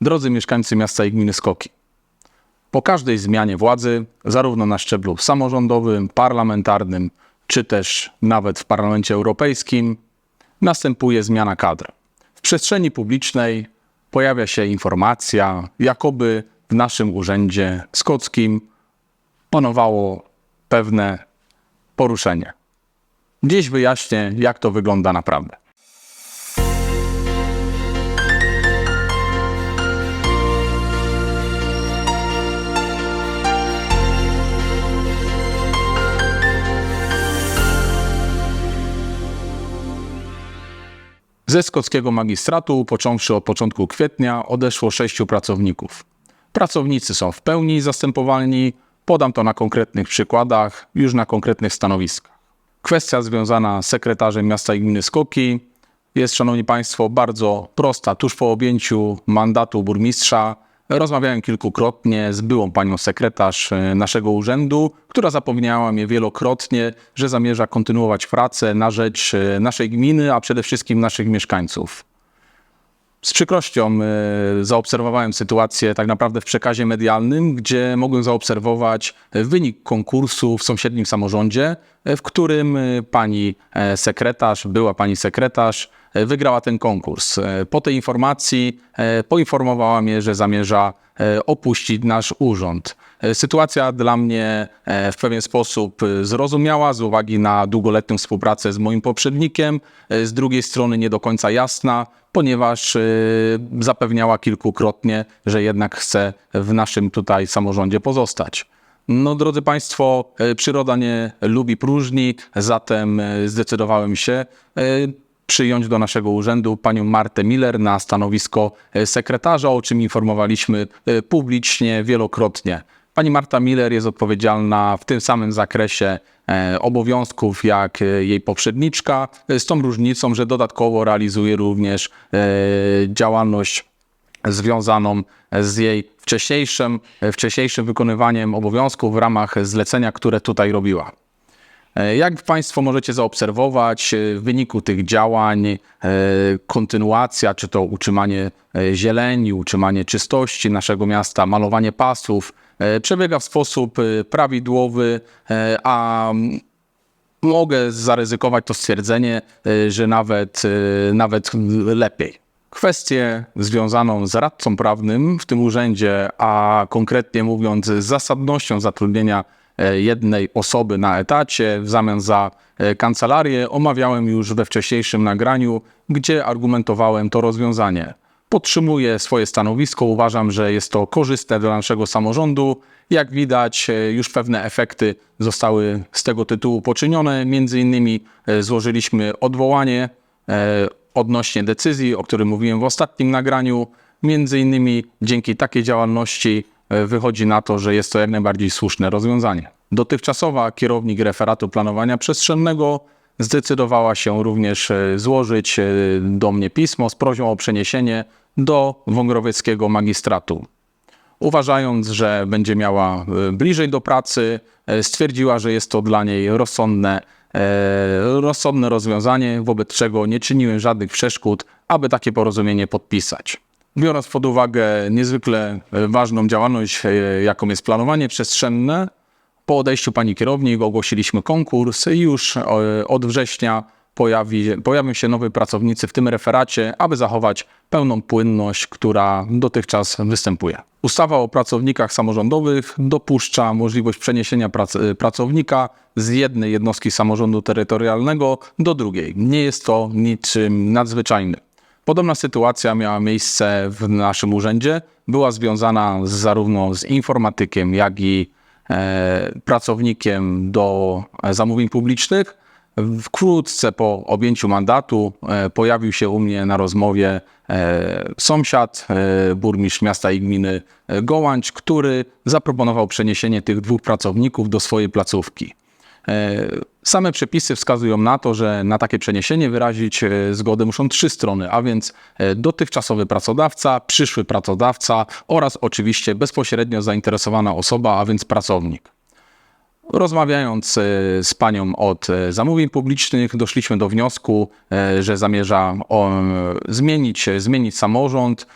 Drodzy mieszkańcy miasta i gminy Skoki, po każdej zmianie władzy, zarówno na szczeblu samorządowym, parlamentarnym, czy też nawet w Parlamencie Europejskim, następuje zmiana kadr. W przestrzeni publicznej pojawia się informacja, jakoby w naszym urzędzie skockim panowało pewne poruszenie. Dziś wyjaśnię, jak to wygląda naprawdę. Ze skockiego magistratu, począwszy od początku kwietnia, odeszło sześciu pracowników. Pracownicy są w pełni zastępowalni, podam to na konkretnych przykładach, już na konkretnych stanowiskach. Kwestia związana z sekretarzem miasta i gminy Skoki jest, szanowni państwo, bardzo prosta. Tuż po objęciu mandatu burmistrza rozmawiałem kilkukrotnie z byłą panią sekretarz e, naszego urzędu, która zapewniała mnie wielokrotnie, że zamierza kontynuować pracę na rzecz e, naszej gminy, a przede wszystkim naszych mieszkańców. Z przykrością e, zaobserwowałem sytuację tak naprawdę w przekazie medialnym, gdzie mogłem zaobserwować wynik konkursu w sąsiednim samorządzie, w którym pani sekretarz, była pani sekretarz, wygrała ten konkurs. E, Po tej informacji e, poinformowała mnie, że zamierza e, opuścić nasz urząd. E, Sytuacja dla mnie e, w pewien sposób e, zrozumiała z uwagi na długoletnią współpracę z moim poprzednikiem, e, z drugiej strony nie do końca jasna, ponieważ e, zapewniała kilkukrotnie, że jednak chce w naszym tutaj samorządzie pozostać. No, drodzy Państwo, e, przyroda nie lubi próżni, zatem e, zdecydowałem się e, przyjąć do naszego urzędu panią Martę Miller na stanowisko e, sekretarza, o czym informowaliśmy e, publicznie wielokrotnie. Pani Marta Miller jest odpowiedzialna w tym samym zakresie e, obowiązków jak jej poprzedniczka, z tą różnicą, że dodatkowo realizuje również działalność związaną z jej wcześniejszym, wcześniejszym wykonywaniem obowiązków w ramach zlecenia, które tutaj robiła. E, Jak Państwo możecie zaobserwować, e, w wyniku tych działań e, kontynuacja, czy to utrzymanie zieleni, utrzymanie czystości naszego miasta, malowanie pasów, przebiega w sposób prawidłowy, a mogę zaryzykować to stwierdzenie, że nawet, nawet lepiej. Kwestię związaną z radcą prawnym w tym urzędzie, a konkretnie mówiąc z zasadnością zatrudnienia jednej osoby na etacie w zamian za e, kancelarię, omawiałem już we wcześniejszym nagraniu, gdzie argumentowałem to rozwiązanie. Podtrzymuję swoje stanowisko, uważam, że jest to korzystne dla naszego samorządu. Jak widać, e, już pewne efekty zostały z tego tytułu poczynione. Między innymi e, złożyliśmy odwołanie e, odnośnie decyzji, o którym mówiłem w ostatnim nagraniu. Między innymi dzięki takiej działalności e, wychodzi na to, że jest to jak najbardziej słuszne rozwiązanie. Dotychczasowa kierownik referatu planowania przestrzennego zdecydowała się również e, złożyć e, do mnie pismo z prośbą o przeniesienie do wągrowieckiego magistratu. Uważając, że będzie miała e, bliżej do pracy, e, stwierdziła, że jest to dla niej rozsądne, e, rozsądne rozwiązanie, wobec czego nie czyniłem żadnych przeszkód, aby takie porozumienie podpisać. Biorąc pod uwagę niezwykle e, ważną działalność, e, jaką jest planowanie przestrzenne, po odejściu pani kierownik ogłosiliśmy konkurs i już e, od września pojawi, pojawią się nowi pracownicy w tym referacie, aby zachować pełną płynność, która dotychczas występuje. Ustawa o pracownikach samorządowych dopuszcza możliwość przeniesienia prac, pracownika z jednej jednostki samorządu terytorialnego do drugiej. Nie jest to niczym nadzwyczajnym. Podobna sytuacja miała miejsce w naszym urzędzie. Była związana z, zarówno z informatykiem, jak i e, pracownikiem do e, zamówień publicznych. Wkrótce po objęciu mandatu e, pojawił się u mnie na rozmowie e, sąsiad, e, burmistrz miasta i gminy e, Gołańcz, który zaproponował przeniesienie tych dwóch pracowników do swojej placówki. E, Same przepisy wskazują na to, że na takie przeniesienie wyrazić e, zgodę muszą trzy strony, a więc e, dotychczasowy pracodawca, przyszły pracodawca oraz oczywiście bezpośrednio zainteresowana osoba, a więc pracownik. Rozmawiając e, z panią od e, zamówień publicznych, doszliśmy do wniosku, e, że zamierza zmienić, zmienić samorząd.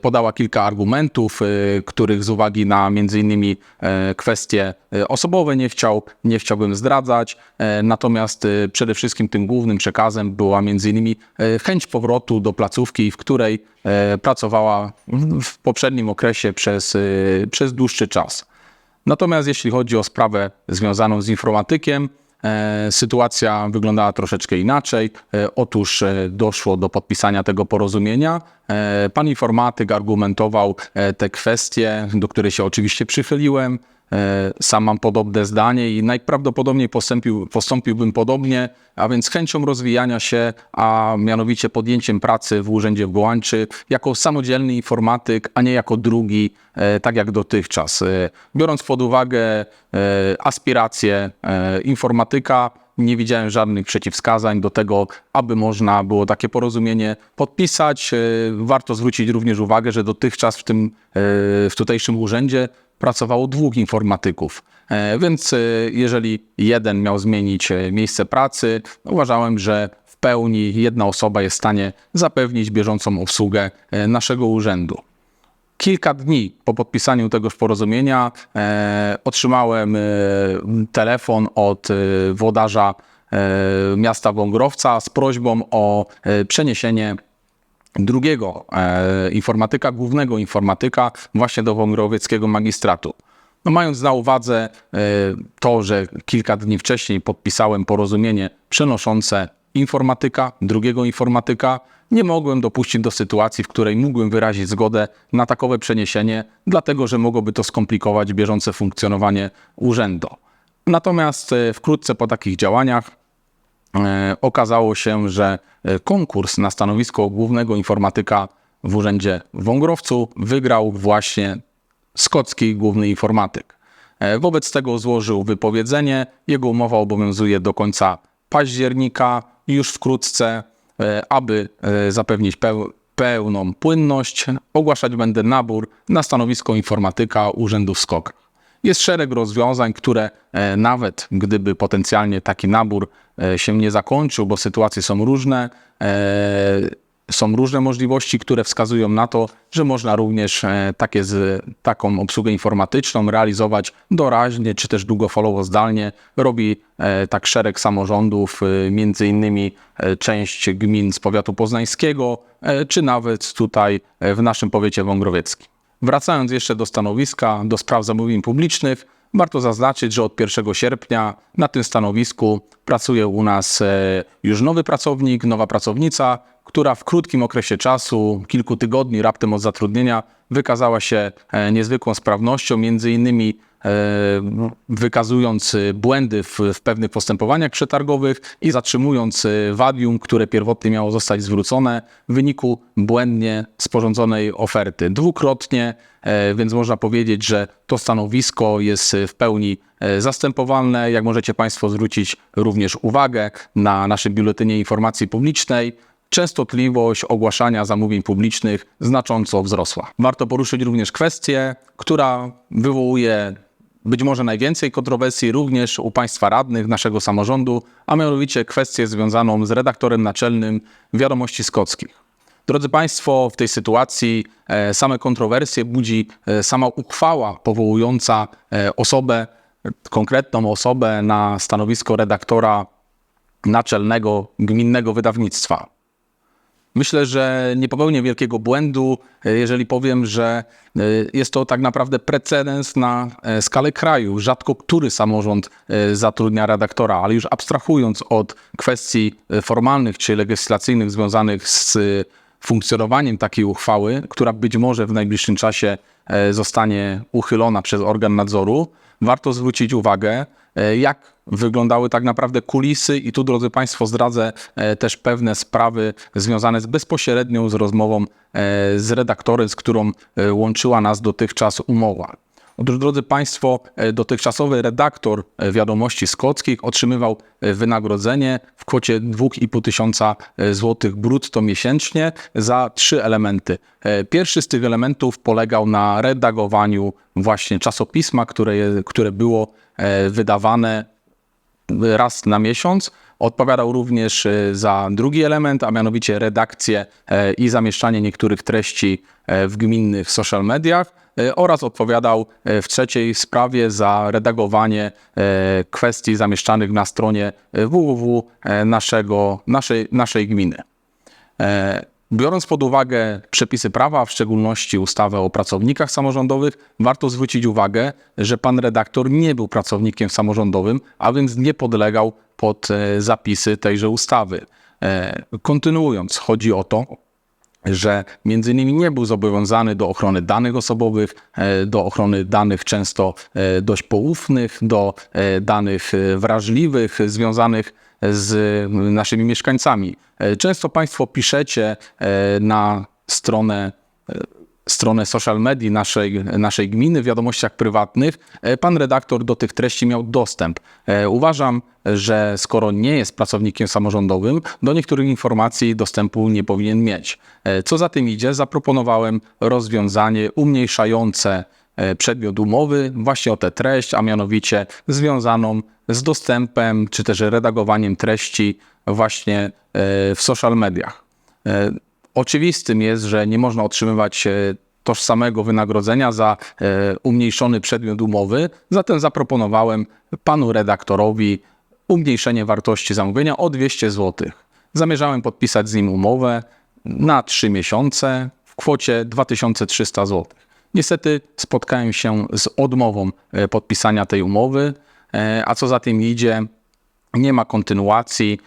Podała kilka argumentów, których z uwagi na e, kwestie osobowe nie, chciał, nie chciałbym zdradzać. Natomiast przede wszystkim tym głównym przekazem była e, chęć powrotu do placówki, w której pracowała w poprzednim okresie przez, przez dłuższy czas. Natomiast jeśli chodzi o sprawę związaną z informatykiem, e, sytuacja wyglądała troszeczkę inaczej. E, otóż e, doszło do podpisania tego porozumienia. E, pan informatyk argumentował e, te kwestie, do których się oczywiście przychyliłem. E, Sam mam podobne zdanie i najprawdopodobniej postąpił, postąpiłbym podobnie, a więc chęcią rozwijania się, a mianowicie podjęciem pracy w Urzędzie w Gołańczy jako samodzielny informatyk, a nie jako drugi, tak jak dotychczas. Biorąc pod uwagę aspiracje informatyka, nie widziałem żadnych przeciwwskazań do tego, aby można było takie porozumienie podpisać. E, Warto zwrócić również uwagę, że dotychczas w tym e, w tutejszym urzędzie pracowało dwóch informatyków. E, Więc jeżeli jeden miał zmienić miejsce pracy, uważałem, że w pełni jedna osoba jest w stanie zapewnić bieżącą obsługę naszego urzędu. Kilka dni po podpisaniu tegoż porozumienia e, otrzymałem e, telefon od e, e, miasta Wągrowca z prośbą o e, przeniesienie drugiego e, informatyka, głównego informatyka właśnie do Wągrowieckiego magistratu. No, mając na uwadze e, to, że kilka dni wcześniej podpisałem porozumienie przenoszące informatyka, drugiego informatyka, nie mogłem dopuścić do sytuacji, w której mógłbym wyrazić zgodę na takowe przeniesienie, dlatego że mogłoby to skomplikować bieżące funkcjonowanie urzędu. Natomiast e, wkrótce po takich działaniach e, okazało się, że e, konkurs na stanowisko głównego informatyka w urzędzie w Wągrowcu wygrał właśnie skocki główny informatyk. Wobec tego złożył wypowiedzenie. Jego umowa obowiązuje do końca października. Już wkrótce, e, aby e, zapewnić peł- pełną płynność, ogłaszać będę nabór na stanowisko informatyka Urzędu w Skokach. Jest szereg rozwiązań, które e, nawet gdyby potencjalnie taki nabór się nie zakończył, bo sytuacje są różne, są różne możliwości, które wskazują na to, że można również e, takie z, taką obsługę informatyczną realizować doraźnie czy też długofalowo zdalnie. Robi e, tak szereg samorządów, e, między innymi część gmin z powiatu poznańskiego, czy nawet tutaj w naszym powiecie wągrowieckim. Wracając jeszcze do stanowiska, do spraw zamówień publicznych, warto zaznaczyć, że od 1 sierpnia na tym stanowisku pracuje u nas już nowy pracownik, nowa pracownica, która w krótkim okresie czasu, kilku tygodni raptem od zatrudnienia, wykazała się e, niezwykłą sprawnością, między innymi e, wykazując e, błędy w, w pewnych postępowaniach przetargowych i zatrzymując wadium, które pierwotnie miało zostać zwrócone w wyniku błędnie sporządzonej oferty. Dwukrotnie, więc można powiedzieć, że to stanowisko jest w pełni zastępowalne. Jak możecie Państwo zwrócić również uwagę na naszym biuletynie informacji publicznej, częstotliwość ogłaszania zamówień publicznych znacząco wzrosła. Warto poruszyć również kwestię, która wywołuje być może najwięcej kontrowersji również u Państwa radnych naszego samorządu, a mianowicie kwestię związaną z redaktorem naczelnym Wiadomości Skockich. Drodzy Państwo, w tej sytuacji e, same kontrowersje budzi e, sama uchwała powołująca e, osobę, konkretną osobę na stanowisko redaktora naczelnego gminnego wydawnictwa. Myślę, że nie popełnię wielkiego błędu, e, jeżeli powiem, że e, jest to tak naprawdę precedens na e, skalę kraju. Rzadko który samorząd zatrudnia redaktora, ale już abstrahując od kwestii formalnych czy legislacyjnych związanych z funkcjonowaniem takiej uchwały, która być może w najbliższym czasie zostanie uchylona przez organ nadzoru, warto zwrócić uwagę, jak wyglądały tak naprawdę kulisy i tu, drodzy Państwo, zdradzę e, też pewne sprawy związane z bezpośrednią z rozmową e, z redaktorem, z którą e, łączyła nas dotychczas umowa. Otóż, drodzy Państwo, dotychczasowy redaktor wiadomości skockich otrzymywał wynagrodzenie w kwocie 2,5 tysiąca złotych brutto miesięcznie za trzy elementy. Pierwszy z tych elementów polegał na redagowaniu właśnie czasopisma, które, które było wydawane raz na miesiąc. Odpowiadał również e, za drugi element, a mianowicie redakcję e, i zamieszczanie niektórych treści e, w gminnych social mediach oraz odpowiadał w trzeciej sprawie za redagowanie kwestii zamieszczanych na stronie www naszego, naszej, naszej gminy. Biorąc pod uwagę przepisy prawa, w szczególności ustawę o pracownikach samorządowych, warto zwrócić uwagę, że pan redaktor nie był pracownikiem samorządowym, a więc nie podlegał pod e, zapisy tejże ustawy. E, Kontynuując, chodzi o to, że między innymi nie był zobowiązany do ochrony danych osobowych, e, do ochrony danych często e, dość poufnych, do e, danych wrażliwych, związanych z naszymi mieszkańcami. Często Państwo piszecie na stronę stronę social media naszej, naszej gminy w wiadomościach prywatnych, e, pan redaktor do tych treści miał dostęp. E, Uważam, że skoro nie jest pracownikiem samorządowym, do niektórych informacji dostępu nie powinien mieć. E, Co za tym idzie, zaproponowałem rozwiązanie umniejszające przedmiot umowy właśnie o tę treść, a mianowicie związaną z dostępem czy też redagowaniem treści właśnie w social mediach. Oczywistym jest, że nie można otrzymywać e, tożsamego wynagrodzenia za e, umniejszony przedmiot umowy, zatem zaproponowałem panu redaktorowi umniejszenie wartości zamówienia o 200 zł. Zamierzałem podpisać z nim umowę na 3 miesiące w kwocie 2300 zł. Niestety spotkałem się z odmową e, podpisania tej umowy, a co za tym idzie, nie ma kontynuacji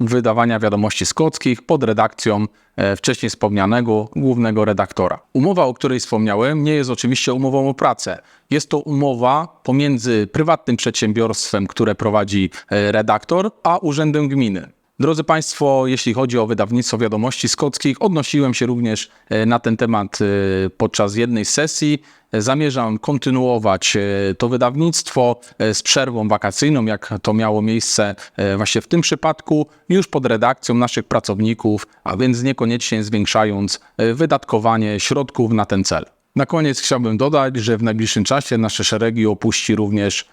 wydawania wiadomości skockich pod redakcją e, wcześniej wspomnianego głównego redaktora. Umowa, o której wspomniałem, nie jest oczywiście umową o pracę. Jest to umowa pomiędzy prywatnym przedsiębiorstwem, które prowadzi e, redaktor, a urzędem gminy. Drodzy Państwo, jeśli chodzi o wydawnictwo wiadomości skockich, odnosiłem się również e, na ten temat e, podczas jednej sesji. E, Zamierzam kontynuować to wydawnictwo z przerwą wakacyjną, jak to miało miejsce właśnie w tym przypadku, już pod redakcją naszych pracowników, a więc niekoniecznie zwiększając wydatkowanie środków na ten cel. Na koniec chciałbym dodać, że w najbliższym czasie nasze szeregi opuści również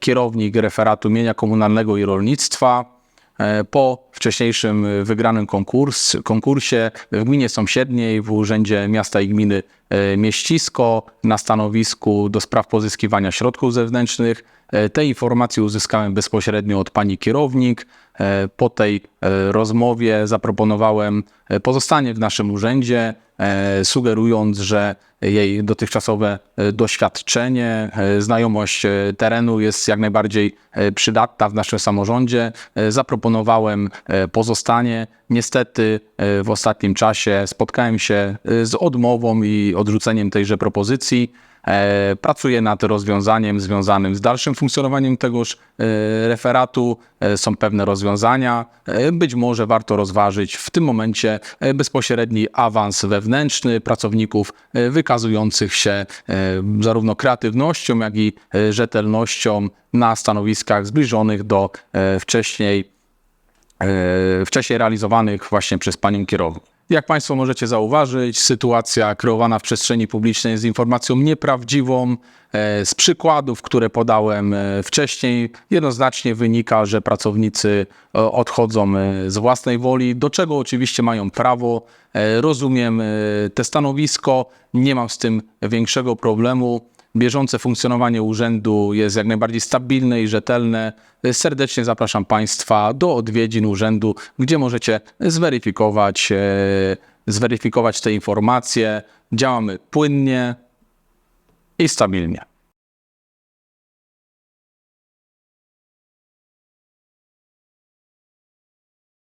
kierownik referatu mienia komunalnego i rolnictwa. E, Po wcześniejszym e, wygranym konkurs, konkursie w gminie sąsiedniej, w Urzędzie Miasta i Gminy e, Mieścisko, na stanowisku do spraw pozyskiwania środków zewnętrznych. Te informacje uzyskałem bezpośrednio od pani kierownik. Po tej rozmowie zaproponowałem pozostanie w naszym urzędzie, sugerując, że jej dotychczasowe e, doświadczenie, e, znajomość e, terenu jest jak najbardziej e, przydatna w naszym samorządzie. E, Zaproponowałem e, pozostanie. Niestety e, w ostatnim czasie spotkałem się e, z odmową i odrzuceniem tejże propozycji. E, Pracuję nad rozwiązaniem związanym z dalszym funkcjonowaniem tegoż e, referatu. E, Są pewne rozwiązania. E, Być może warto rozważyć w tym momencie e, bezpośredni awans wewnętrzny pracowników e, wykazujących się e, zarówno kreatywnością, jak i e, rzetelnością na stanowiskach zbliżonych do wcześniej wcześniej realizowanych właśnie przez panią kierownik. Jak Państwo możecie zauważyć, sytuacja kreowana w przestrzeni publicznej jest informacją nieprawdziwą. E, Z przykładów, które podałem e, wcześniej, jednoznacznie wynika, że pracownicy e, odchodzą z własnej woli, do czego oczywiście mają prawo. Rozumiem te stanowisko, nie mam z tym większego problemu bieżące funkcjonowanie urzędu jest jak najbardziej stabilne i rzetelne. Serdecznie zapraszam Państwa do odwiedzin urzędu, gdzie możecie zweryfikować, e, zweryfikować te informacje. Działamy płynnie i stabilnie.